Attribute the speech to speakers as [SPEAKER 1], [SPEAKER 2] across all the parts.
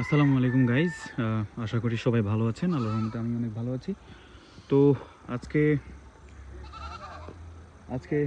[SPEAKER 1] আসসালামু আলাইকুম গাইজ আশা করি সবাই ভালো আছেন। আল্লাহর রহমতে আমি অনেক ভালো আছি। তো আজকে আজকে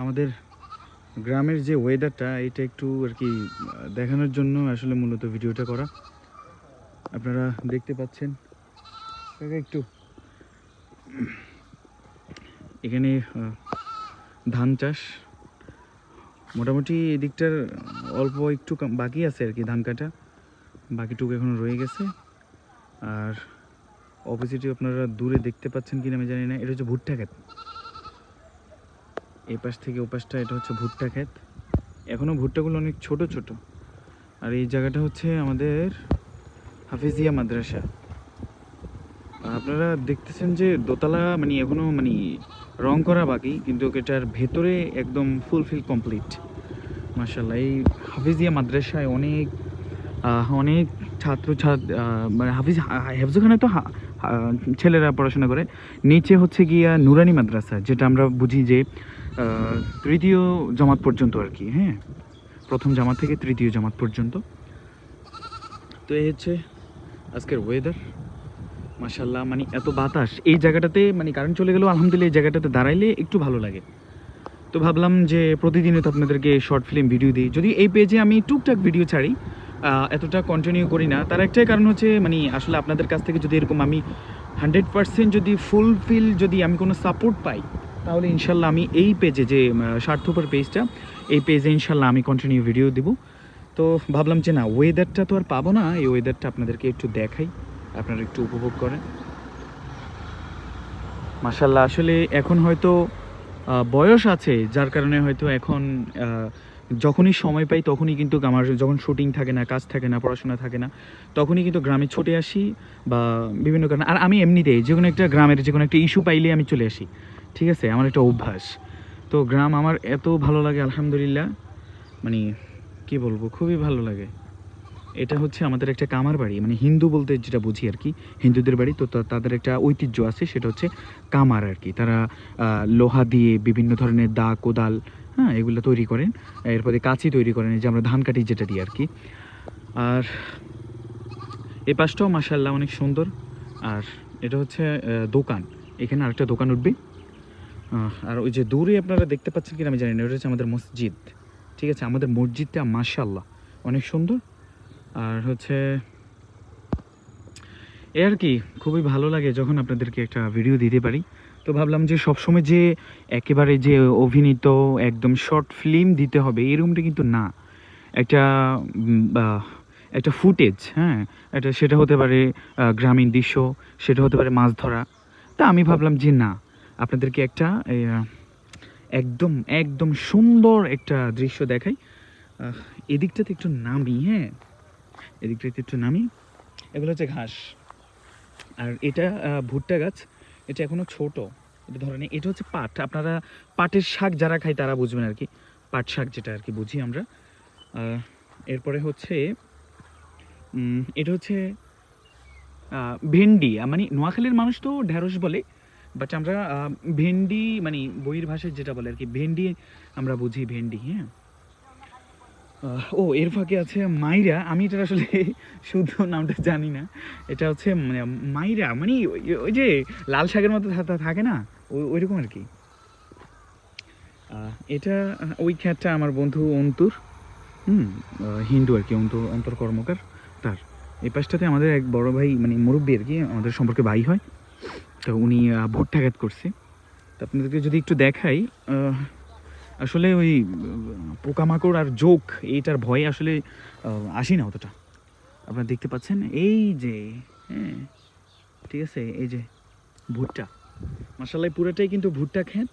[SPEAKER 1] আমাদের গ্রামের যে ওয়েদারটা এটা একটু আর কি দেখানোর জন্য আসলে মূলত ভিডিওটা করা। আপনারা দেখতে পাচ্ছেন একটু, এখানে ধান চাষ। মোটামুটি এদিকটার অল্প একটু বাকি আছে আর কি ধান কাটা। বাকিটুকু এখনও রয়ে গেছে। আর অপোজিটে আপনারা দূরে দেখতে পাচ্ছেন কিনা আমি জানি না। এটা হচ্ছে ভুট্টা ক্ষেত। এই পাশ থেকে ও পাশটা, এটা হচ্ছে ভুট্টা ক্ষেত। এখনও ভুট্টাগুলো অনেক ছোট ছোট। আর এই জায়গাটা হচ্ছে আমাদের হাফিজিয়া মাদ্রাসা। আপনারা দেখতেছেন যে দোতলা মানে এখনও মানে রং করা বাকি, কিন্তু এটার ভেতরে একদম ফুলফিল কমপ্লিট মার্শাল্লাহ এই হাফিজিয়া মাদ্রাসায় অনেক অনেক ছাত্র মানে হাফিজ হেফজখানে তো ছেলেরা পড়াশোনা করে। নিচে হচ্ছে গিয়া নুরানি মাদ্রাসা, যেটা আমরা বুঝি যে তৃতীয় জামাত পর্যন্ত আর কি হ্যাঁ? প্রথম জামাত থেকে তৃতীয় জামাত পর্যন্ত। তো এই হচ্ছে আজকের ওয়েদার মাসাল্লাহ মানে এত বাতাস। এই জায়গাটাতে মানে কারেন্ট চলে গেলেও আলহামদুলিল্লাহ এই জায়গাটাতে দাঁড়াইলে একটু ভালো লাগে। তো ভাবলাম যে প্রতিদিনে তো আপনাদেরকে শর্ট ফিল্ম ভিডিও দিই। যদি এই পেজে আমি টুকটাক ভিডিও ছাড়ি এতটা কন্টিনিউ করি না। তার একটাই কারণ হচ্ছে মানে আসলে আপনাদের কাছ থেকে যদি এরকম আমি হান্ড্রেড পার্সেন্ট যদি ফুলফিল যদি আমি কোনো সাপোর্ট পাই, তাহলে ইনশাল্লাহ আমি এই পেজে যে স্বার্থপর পেজটা এই পেজে ইনশাল্লাহ আমি কন্টিনিউ ভিডিও দিব। তো ভাবলাম যে না ওয়েদারটা তো আর পাবো না, এই ওয়েদারটা আপনাদেরকে একটু দেখাই, আপনারা একটু উপভোগ করেন। মাসাল্লাহ আসলে এখন হয়তো বয়স আছে, যার কারণে হয়তো এখন যখনই সময় পাই তখনই কিন্তু আমার যখন শুটিং থাকে না, কাজ থাকে না, পড়াশোনা থাকে না, তখনই কিন্তু গ্রামে ছুটে আসি বা বিভিন্ন কারণে, আর আমি এমনিতেই যে কোনো একটা গ্রামের যে কোনো একটা ইস্যু পাইলে আমি চলে আসি, ঠিক আছে? আমার একটা অভ্যাস। তো গ্রাম আমার এত ভালো লাগে, আলহামদুলিল্লাহ। মানে কি বলব, খুবই ভালো লাগে। এটা হচ্ছে আমাদের একটা কামার বাড়ি মানে হিন্দু বলতে যেটা বুঝি আর কি, হিন্দুদের বাড়ি। তো তাদের একটা ঐতিহ্য আছে, সেটা হচ্ছে কামার আর কি। তারা লোহা দিয়ে বিভিন্ন ধরনের দা, কোদাল হ্যাঁ এগুলো তৈরি করেন। এরপরে কাঁচি তৈরি করেন যে আমরা ধান কাটি যেটা দিই আর কি। আর এই পাশটাও মাসাল্লাহ অনেক সুন্দর। আর এটা হচ্ছে দোকান। এখানে আরেকটা দোকান উঠবে। আর ওই যে দূরে আপনারা দেখতে পাচ্ছেন কিনা আমি জানি না ওটা হচ্ছে আমাদের মসজিদ। ঠিক আছে, আমাদের মসজিদটা মাশাল্লাহ অনেক সুন্দর। আর হচ্ছে, এ আর কি, খুবই ভালো লাগে যখন আপনাদেরকে একটা ভিডিও দিতে পারি। তো ভাবলাম যে সবসময় যে একেবারে যে অভিনীত একদম শর্ট ফিল্ম দিতে হবে এরকমটা কিন্তু না। একটা একটা ফুটেজ হ্যাঁ? এটা সেটা হতে পারে গ্রামীণ দৃশ্য, সেটা হতে পারে মাছ ধরা। তা আমি ভাবলাম যে না, আপনাদেরকে একটা একদম একদম সুন্দর একটা দৃশ্য দেখাই। এদিকটাতে একটু নামি হ্যাঁ? এদিকটাতে একটু নামি। এগুলো হচ্ছে ঘাস। আর এটা ভুট্টা গাছ। এটা এখনও ছোট। এটা ধরেন এটা হচ্ছে পাট। আপনারা পাটের শাক যারা খায় তারা বুঝবেন আর কি পাট শাক যেটা আর কি বুঝি আমরা। এরপরে হচ্ছে এটা হচ্ছে ভেন্ডি। মানে নোয়াখালীর মানুষ তো ঢ্যাঁড়স বলে বাট আমরা ভেন্ডি মানে বইয়ের ভাষায় যেটা বলে আর কি ভেন্ডি আমরা বুঝি ভেন্ডি হ্যাঁ? ও এর ফাঁকে আছে মাইরা। আমি এটা আসলে শুদ্ধ নামটা জানি না। এটা হচ্ছে মানে মাইরা মানে ওই- যে লাল শাকের মতো থাকে না? ওই ওইরকম আর কি। এটা ওই খ্যাতটা আমার বন্ধু অন্তুর। হুম হিন্দু আর কি অন্ত অন্তর কর্মকার তার। এই পাশটাতে আমাদের এক বড় ভাই মানে মুরব্বী আর কি আমাদের সম্পর্কে ভাই হয়। তো উনি আহ, ভুট্টা করছে। তো আপনাদেরকে যদি একটু দেখাই আসলে ওই পোকামাকড় আর জোক এইটার ভয়ে আসলে আসি না অতটা। আপনারা দেখতে পাচ্ছেন, এই যে হ্যাঁ ঠিক আছে, এই যে ভুট্টা। মাসাল্লাহ পুরোটাই কিন্তু ভুট্টা ক্ষেত।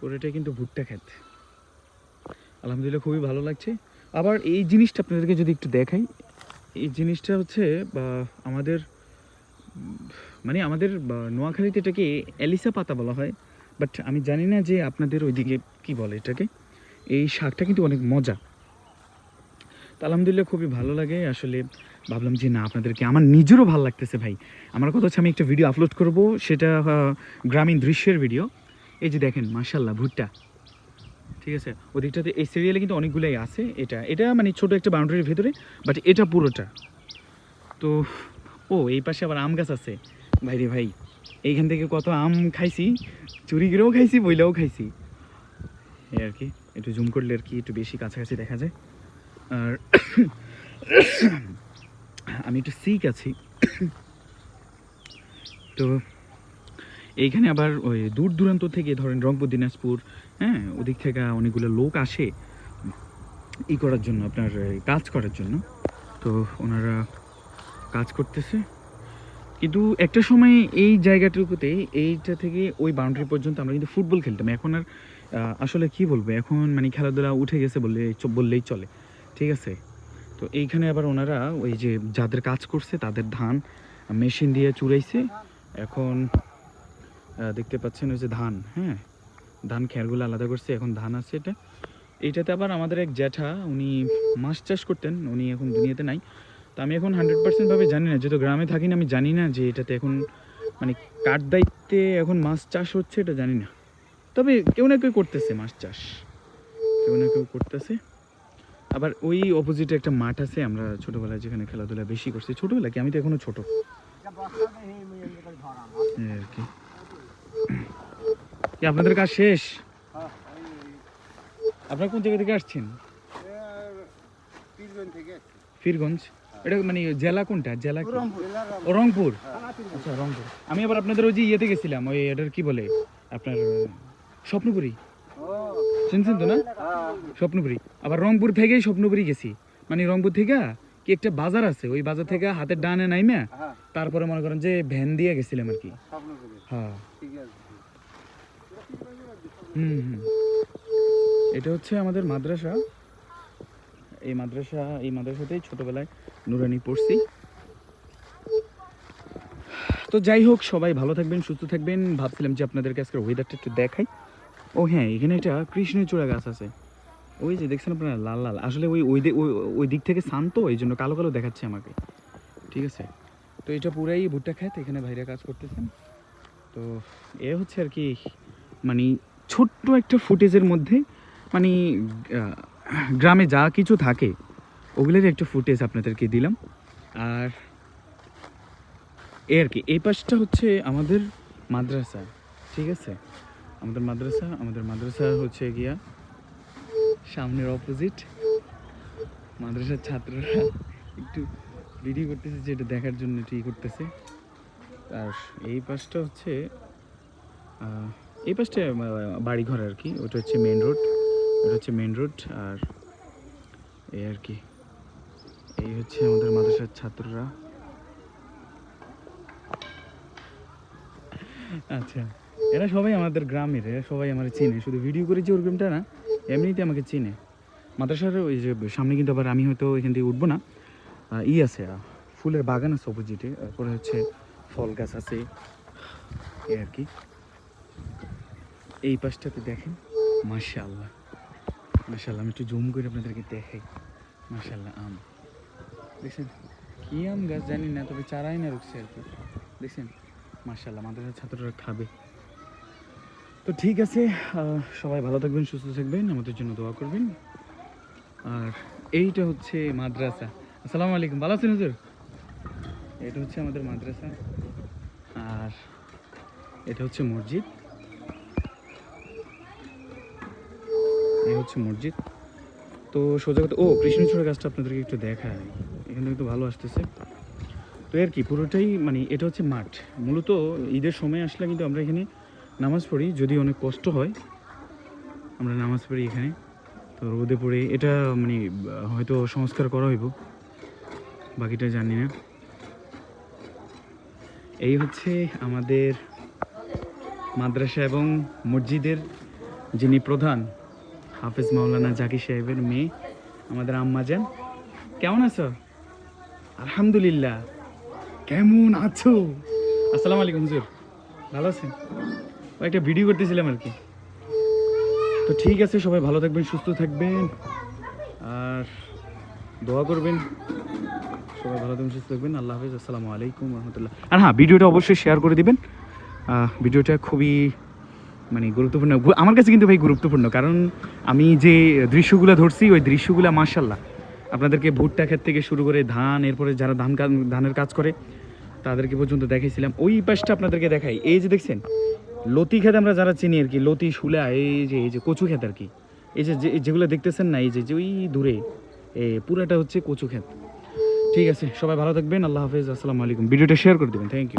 [SPEAKER 1] পুরোটাই কিন্তু ভুট্টা ক্ষেত। আলহামদুলিল্লাহ, খুবই ভালো লাগছে। আবার এই জিনিসটা আপনাদেরকে যদি একটু দেখাই, এই জিনিসটা হচ্ছে, বা আমাদের মানে আমাদের নোয়াখালীতে এটাকে এলিসা পাতা বলা হয়। বাট আমি জানি না যে আপনাদের ওইদিকে কি বলে এটাকে। এই শাকটা কিন্তু অনেক মজা। তো আলহামদুলিল্লাহ খুবই ভালো লাগে। আসলে ভাবলাম যে না, আপনাদেরকে আমার নিজেরও ভালো লাগতেছে ভাই। আমার কথা হচ্ছে আমি একটা ভিডিও আপলোড করব। সেটা গ্রামীণ দৃশ্যের ভিডিও এই যে দেখেন মাশাল্লাহ ভুট্টা। ঠিক আছে? ওদিকটাতে এই সিরিয়ালে কিন্তু অনেকগুলোই আছে। এটা এটা মানে ছোট একটা বাউন্ডারির ভেতরে বাট এটা পুরোটা। তো, ও, এই পাশে আবার আম গাছ আছে। ভাই রে ভাই এইখান থেকে কত আম খাইছি, চুরি করেও খাইছি, বইলেও খাইছি। এই আর কি, একটু জুম করলে আর কি একটু বেশি কাছাকাছি দেখা যায়। আর আমি একটু সিক আছি। তো এইখানে আবার ওই দূর দূরান্ত থেকে ধরেন রংপুর, দিনাজপুর হ্যাঁ ওদিক থেকে অনেকগুলো লোক আসে ই করার জন্য, আপনার কাজ করার জন্য। তো ওনারা কাজ করতেছে। কিন্তু একটা সময় এই জায়গাটুকুতে, এইটা থেকে ওই বাউন্ডারি পর্যন্ত আমরা কিন্তু ফুটবল খেলতাম। এখন আর আসলে কি বলব? এখন মানে খেলাধুলা উঠে গেছে বললে বললেই চলে। ঠিক আছে? তো এইখানে আবার ওনারা ওই যে যাদের কাজ করছে, তাদের ধান মেশিন দিয়ে চুরাইছে। এখন দেখতে পাচ্ছেন ওই যে ধান হ্যাঁ? ধান খেরগুলো আলাদা করছে, এখন ধান আছে এটা। এইটাতে আবার আমাদের এক জ্যাঠা, উনি মাছ চাষ করতেন, উনি এখন দুনিয়াতে নাই। তো আমি এখন হান্ড্রেড পার্সেন্ট ভাবে জানি না যেহেতু গ্রামে থাকি না আমি জানি না যে এটাতে এখন মানে কার দায়িত্বে এখন মাছ চাষ হচ্ছে এটা জানি না। তবে কেউ না কেউ করতেছে মাছ চাষ। কেউ না কেউ করতেছে। আবার ওই অপোজিটে একটা মাঠ আছে আমরা ছোটোবেলায় যেখানে খেলাধুলা বেশি করছি ছোটবেলায় কি? আমি তো এখনও ছোটো। আর কি। কি আপনাদের কাজ শেষ? আপনারা কোন জায়গা থেকে আসছেন? ফিরগঞ্জ এটা মানে জেলা কোনটা? জেলা? রংপুর। আচ্ছা রংপুর। আমি আবার আপনাদের ওই যে ইয়েতে গেছিলাম ওই এটার কি বলে? আপনার স্বপ্নপুরি। শুনছেন তো না? স্বপ্নপুরি। আবার রংপুর থেকেই স্বপ্নপুরি গেছি। মানে রংপুর থেকে কি একটা বাজার আছে ওই বাজার থেকে হাতের ডানে নাইমা তারপরে মনে করেন যে ভ্যান দিয়ে গেছিলাম আর কি। হ্যাঁ। হুম হুম। এটা হচ্ছে আমাদের মাদ্রাসা। এই মাদ্রাসা, এই মাদ্রাসাতেই ছোটোবেলায় নুরানি পড়ছি। তো যাই হোক, সবাই ভালো থাকবেন, সুস্থ থাকবেন। ভাবছিলাম যে আপনাদেরকে আজকে ওয়েদারটা একটু দেখাই। ও হ্যাঁ এখানে একটা কৃষ্ণচূড়া গাছ আছে। ওই যে দেখছেন আপনারা, লাল লাল। আসলে ওই ওই ওই- দিক থেকে শান্ত এই জন্য কালো কালো দেখাচ্ছে আমাকে। ঠিক আছে? তো এটা পুরাই ভুট্টা খেত এখানে ভাইরা কাজ করতেছেন। তো এ হচ্ছে আর কি মানে ছোট্ট একটা ফুটেজের মধ্যে মানে গ্রামে যা কিছু থাকে ওগুলোর একটু ফুটেজ আপনাদেরকে দিলাম। আর এ আর কি, এই পাশটা হচ্ছে আমাদের মাদ্রাসা, ঠিক আছে? আমাদের মাদ্রাসা আমাদের মাদ্রাসা হচ্ছে গিয়া সামনের অপোজিট মাদ্রাসার ছাত্ররা একটু ভিডিও করতেছে, যেটা দেখার জন্য একটু ই করতেছে। আর এই পাশটা হচ্ছে এই পাশটা বাড়িঘর আর কি, ওটা হচ্ছে মেন রোড ওটা হচ্ছে মেন রোড আর এই আর কি। এই হচ্ছে আমাদের মাদ্রাসার ছাত্ররা। আচ্ছা এরা সবাই আমাদের গ্রামের, এরা সবাই আমার চিনে। শুধু ভিডিও করেছি ওর গ্রামটা না, এমনিতে আমাকে চিনে। মাদ্রাসার ওই যে সামনে কিন্তু আবার আমি হয়তো এখান থেকে উঠবো না। ই আছে ফুলের বাগান আছে অপোজিটে তারপরে হচ্ছে ফল গাছ আছে। এই আর কি। এই পাশটাতে দেখেন, মাশাআল্লাহ। মাশাআল্লাহ, আমি একটু জুম করে আপনাদেরকে দেখাই। মাশাআল্লাহ, আম। দেখছেন, কি আম গাছ জানি না, তবে চারাই না রুখছে আর কি। দেখছেন, মাশাআল্লাহ, মাদ্রাসার ছাত্ররা খাবে। তো ঠিক আছে সবাই ভালো থাকবেন, সুস্থ থাকবেন, আমাদের জন্য দোয়া করবেন। আর এইটা হচ্ছে মাদ্রাসা। আসসালামু আলাইকুম, ভালো আছেন হুজুর? এটা হচ্ছে আমাদের মাদ্রাসা। আর এটা হচ্ছে মসজিদ। হচ্ছে মসজিদ। তো সোজা কথা ও, কৃষ্ণচূড়া গাছটা আপনাদেরকে একটু দেখায় এখানে কিন্তু ভালো আসতেছে। তো আর কি, পুরোটাই মানে এটা হচ্ছে মাঠ। মূলত ঈদের সময় আসলে কিন্তু আমরা এখানে নামাজ পড়ি, যদি অনেক কষ্ট হয়, আমরা নামাজ পড়ি এখানে। তো রোদে পড়ে এটা মানে হয়তো সংস্কার করা হইব। বাকিটা জানি না। এই হচ্ছে আমাদের মাদ্রাসা এবং মসজিদের যিনি প্রধান হাফেজ মাওলানা জাকির সাহেবের মেয়ে, আমাদের আম্মা যান। কেমন আছো? আলহামদুলিল্লাহ। কেমন আছো? আসসালামু আলাইকুম হুজুর। ভালো আছেন? ও একটা ভিডিও করতেছিলাম আর কি। তো ঠিক আছে, সবাই ভালো থাকবেন, সুস্থ থাকবেন। আর দোয়া করবেন। সবাই ভালো থাকবেন, সুস্থ থাকবেন। আল্লাহ হাফিজ। আসসালামু আলাইকুম রহমতুল্লাহ। আর হ্যাঁ ভিডিওটা অবশ্যই শেয়ার করে দিবেন। ভিডিওটা খুবই মানে গুরুত্বপূর্ণ। আমার কাছে কিন্তু ভাই গুরুত্বপূর্ণ, কারণ আমি যে দৃশ্যগুলো ধরছি, ওই দৃশ্যগুলো মার্শাল্লাহ আপনাদেরকে ভুট্টা ক্ষেত থেকে শুরু করে ধান, এরপরে যারা ধান ধানের কাজ করে, তাদেরকে পর্যন্ত দেখাইছিলাম। ওই পাশটা আপনাদেরকে দেখাই। এই যে দেখছেন, লতি ক্ষেত আমরা যারা চিনি আর কি, লতি শুলা এই যে এই যে কচু ক্ষেত আর কি। এই যে যেগুলো দেখতেছেন না, এই যে ওই দূরে, এ পুরাটা হচ্ছে কচু ক্ষেত। ঠিক আছে, সবাই ভালো থাকবেন, আল্লাহ হাফেজ, আসসালামু আলাইকুম। ভিডিওটা শেয়ার করে দেবেন থ্যাংক ইউ